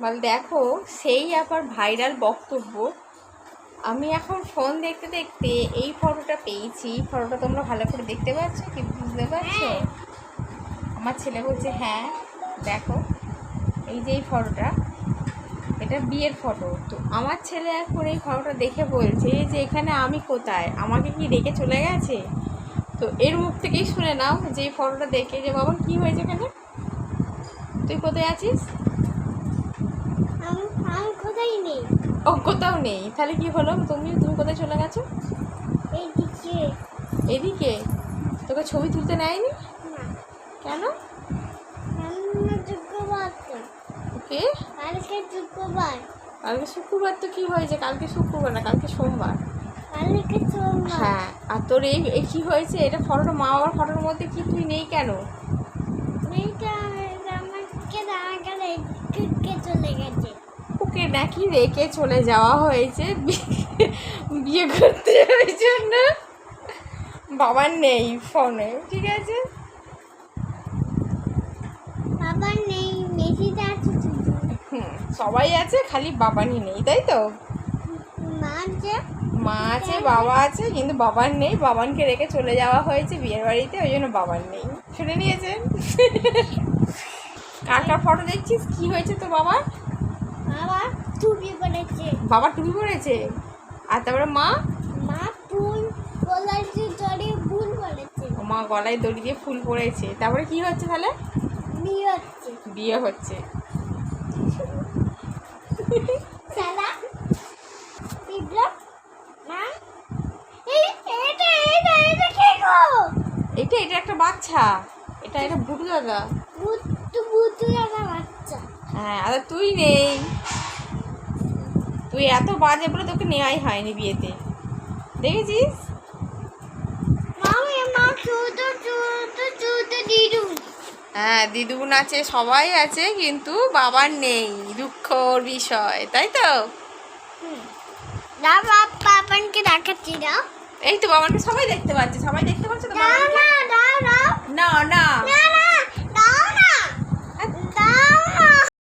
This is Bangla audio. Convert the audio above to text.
বল দেখো সেই আবার ভাইরাল বক্তব্য। আমি এখন ফোন দেখতে দেখতে এই ফটোটা পেয়েছি। ফটোটা তোমরা ভালো করে দেখতে পাচ্ছ কি বুঝতে পারছ? আমার ছেলে বলছে হ্যাঁ দেখো এই যে এই ফটোটা এটা বিয়ের ফটো তো আমার ছেলে এখন এই ফটোটা দেখে বলছে যে এখানে আমি কোথায়? আমাকে কি রেখে চলে গেছে? তো এর মুখ থেকেই শুনে নাও যে এই ফটোটা দেখে যে বাবা কি হয়েছে এখানে? তুই কোথায় আছিস আমি আমি কোথায় নেই ও কোথাও নেই। তাহলে কি হলো? তুমি তুমি কোথায় চলে গেছো? এইদিকে। এদিকে? তোকে ছবি তুলতে নেয়নি? না। কেন? ওকে? কালকে শুক্রবার। কালকে শুক্রবার তো কি হয়েছে কালকে শুক্রবার না কালকে সোমবার? কালকে সোমবার। হ্যাঁ আর তোর এই এই কি হয়েছে? এটা ফটোটা মা বাবার ফটোর মধ্যে কি তুই নেই কেন? মেয়েটা আমাকে রাগালে কে চলে গেছে। নাকি রেখে চলে যাওয়া হয়েছে। বিয়ে- করতে ওই জন্য। বাবার নেই ফোনে ঠিক আছে? বাবা নেই মেসিতে আছে শুধু হুম সবাই আছে খালি বাবানই নেই তাই তো? মা যে মা আছে বাবা আছে কিন্তু বাবার নেই। বাবানকে রেখে চলে যাওয়া হয়েছে বিয়ের বাড়িতে ওই জন্য বাবার নেই। শুনে নিয়েছেন? কার কার ফটো দেখছিস? কি হয়েছে তো বাবার? বাবা টুপি পড়েছে বাবা টুপি পরেছে? আর তারপরে মা? মা ফুল কলাইছে জড়ে ফুল পড়েছে ও মা গলায় দড়ি দিয়ে ফুল পরেছে। তারপরে কি হচ্ছে তাহলে? বিয়ে হচ্ছে। বিয়ে হচ্ছে। সালা মা এটা এটা এটা কে গো? এটা এটা একটা বাচ্চা। এটা এটা ভুটু দাদা। বুতু বুতু দাদা বাচ্চা। হ্যাঁ আর তুই নেই। তুই এত বাজে বলে তোকে নেওয়াই হয়নি বিয়েতে। দেখেছিস? হ্যাঁ দিদুন আছে সবাই আছে কিন্তু বাবার নেই দুঃখর বিষয় তাই তো? না দেখাচ্ছি এই তো বাবাকে সবাই দেখতে পাচ্ছে সবাই দেখতে পাচ্ছে তো না। না